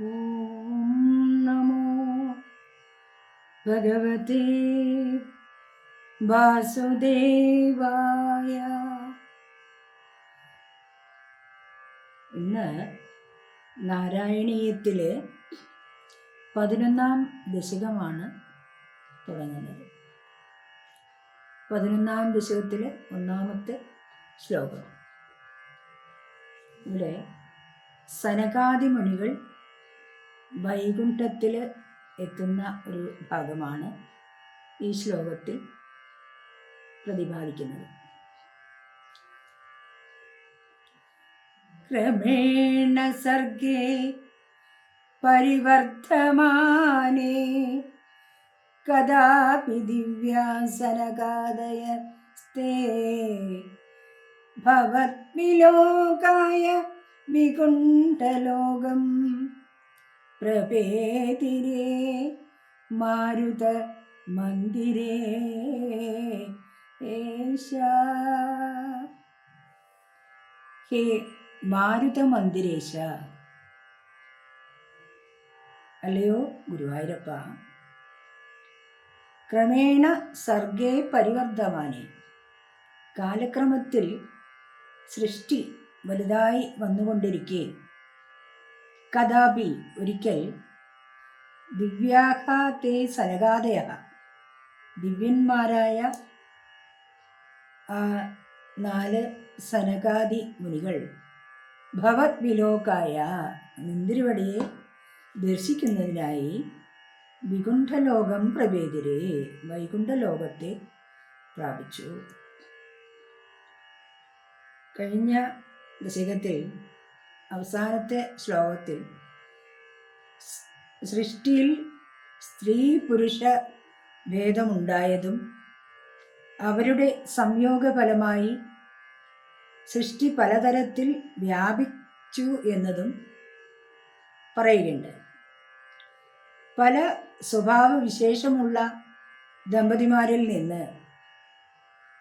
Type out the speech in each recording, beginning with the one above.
ഓം നമോ ഭഗവതേ വാസുദേവായ. ഇന്ന് നാരായണീയത്തിലെ പതിനൊന്നാം ദശകമാണ് തുടങ്ങുന്നത്. പതിനൊന്നാം ദശകത്തിലെ ഒന്നാമത്തെ ശ്ലോകം. ഇവിടെ സനകാദിമുനികൾ വൈകുണ്ഠത്തിൽ എത്തുന്ന ഒരു ഭാഗമാണ് ഈ ശ്ലോകത്തിൽ പ്രതിപാദിക്കുന്നത്. ക്രമേണ സർഗേ പരിവർത്തമാനേ കഥാപി ദിവ്യാസനകാദയ സ്തേ വികുണ്ഠലോകം പ്രഭേതിരേ മാരുത മന്ദിരേ ഹേ മാരുത മന്ദിരേശ. അല്ലയോ ഗുരുവായൂരപ്പ. ക്രമേണ സർഗേ പരിവർദ്ധമാനെ. കാലക്രമത്തിൽ സൃഷ്ടി വലുതായി വന്നുകൊണ്ടിരിക്കെ. കഥാപി ഒരിക്കൽ ദിവ്യാഹ തേ സനകാദയ ദിവ്യന്മാരായ നാല് സനകാദി മുനികൾ ഭവത് വിലോകായ നിന്തിരുവടിയെ ദർശിക്കുന്നതിനായി വികുണ്ഠലോകം പ്രവേദിരെ വൈകുണ്ഠലോകത്തെ പ്രാപിച്ചു. കഴിഞ്ഞ ദശകത്തിൽ അവസാനത്തെ ശ്ലോകത്തിൽ. സൃഷ്ടിയിൽ സ്ത്രീ പുരുഷ ഭേദമുണ്ടായതും അവരുടെ സംയോഗഫലമായി സൃഷ്ടി പലതരത്തിൽ വ്യാപിച്ചു എന്നതും പറയുകയുണ്ട്. പല സ്വഭാവവിശേഷമുള്ള ദമ്പതിമാരിൽ നിന്ന്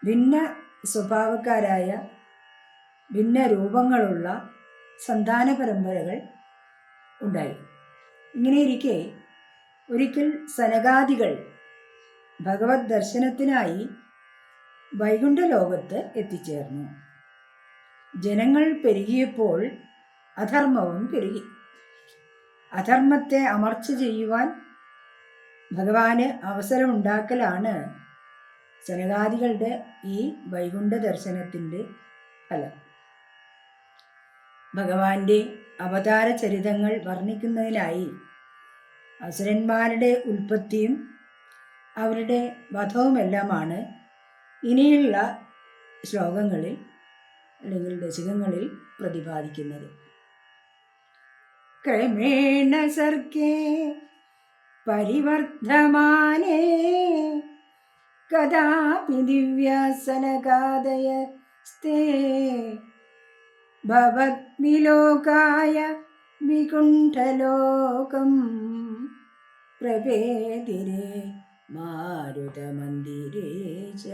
ഭിന്ന സ്വഭാവക്കാരായ ഭിന്ന രൂപങ്ങളുള്ള സന്താന പരമ്പരകൾ ഉണ്ടായി ഇങ്ങനെയിരിക്കെ ഒരിക്കൽ സനകാദികൾ ഭഗവത് ദർശനത്തിനായി വൈകുണ്ഠ ലോകത്ത് എത്തിച്ചേർന്നു. ജനങ്ങൾ പെരുകിയപ്പോൾ അധർമ്മവും പെരുകി. അധർമ്മത്തെ അമർച്ച ചെയ്യുവാൻ ഭഗവാന് അവസരമുണ്ടാക്കലാണ് സനകാദികളുടെ ഈ വൈകുണ്ഠ ദർശനത്തിന്റെ ഫലം. ഭഗവാന്റെ അവതാര ചരിതങ്ങൾ വർണിക്കുന്നതിനായി അസുരന്മാരുടെ ഉൽപ്പത്തിയും അവരുടെ വധവുമെല്ലാമാണ് ഇനിയുള്ള ശ്ലോകങ്ങളിൽ അല്ലെങ്കിൽ ദശകങ്ങളിൽ പ്രതിപാദിക്കുന്നത്. ക്രമേണ സർഗേ പരിവർദ്ധമാനേ കഥാപി ദിവ്യാസനകാദയ സ്തേ ഭവത്മിലോകായ വികുണ്ഠലോകം. പ്രഭേദിരേ മാരുതമന്ദിരേ ച.